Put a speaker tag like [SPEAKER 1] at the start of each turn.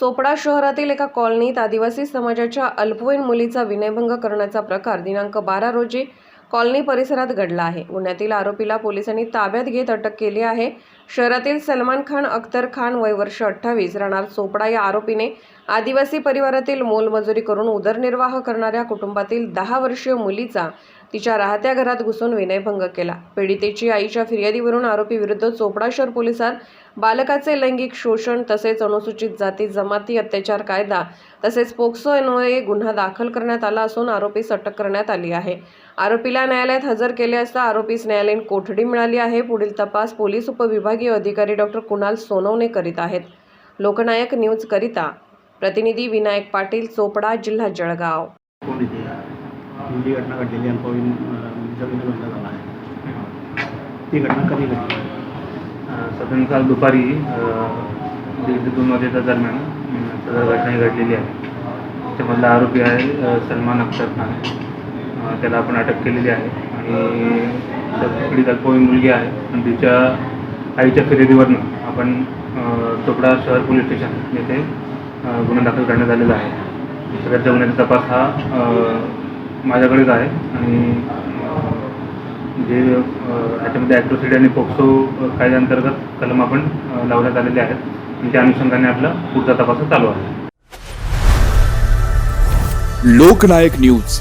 [SPEAKER 1] चोपडा शहरातील एका कॉलनीत आदिवासी समाजाच्या अल्पवयीन मुलीचा विनयभंग करण्याचा प्रकार दिनांक बारा रोजी कॉलनी परिसरात घडला आहे. गुन्ह्यातील आरोपीला पोलिसांनी ताब्यात घेत अटक केली आहे. शहरातील सलमान खान अख्तर खान वय वर्ष अठ्ठावीस राहणार चोपडा या आरोपीने आदिवासी परिवारातील मोलमजुरी करून उदरनिर्वाह करणाऱ्या कुटुंबातील दहा वर्षीय मुलीचा तिच्या राहत्या घरात घुसून विनयभंग केला. पीडितेची आईच्या फिर्यादीवरून आरोपीविरुद्ध चोपडा शहर पोलिसात बालकाचे लैंगिक शोषण तसेच अनुसूचित जाती जमाती अत्याचार कायदा तसेच पोक्सो अन्वये गुन्हा दाखल करण्यात आला असून आरोपीस अटक करण्यात आली आहे. आरोपीला न्यायालयात हजर केले असता आरोपीस न्यायालयीन कोठडी मिळाली आहे. पुढील तपास पोलीस उपविभागीय अधिकारी डॉक्टर कुणाल सोनवणे करीत आहेत. लोकनायक न्यूजकरिता प्रतिनिधी विनायक पाटील चोपडा जिल्हा जळगाव.
[SPEAKER 2] कोण इथे ही घटना घडलेली अल्पवयीन अ, बंद झाला आहे. ती घटना कधी घडली?
[SPEAKER 3] साधारण काल दुपारी दीड ते दोन वाजेच्या दरम्यान सदर घटना ही घडलेली आहे. त्यामधला आरोपी आहे सलमान अख्तर खान. त्याला आपण अटक केलेली आहे आणि त्या पीडित अल्पवयीन मुलगी आहे. आणि तिच्या आईच्या फिर्यादीवरनं आपण चोपडा शहर पोलीस स्टेशन येथे गुन्हा दाखल करण्यात आलेला आहे. सगळ्यात गुन्ह्याचा तपास हा माझ्याकडेच आहे. आणि जे ह्याच्यामध्ये ॲट्रोसिटी आणि पोक्सो कायद्याअंतर्गत कलम आपण लावण्यात आलेले आहेत. आणि त्या अनुषंगाने आपला पुढचा तपास चालू आहे.
[SPEAKER 4] लोकनायक न्यूज.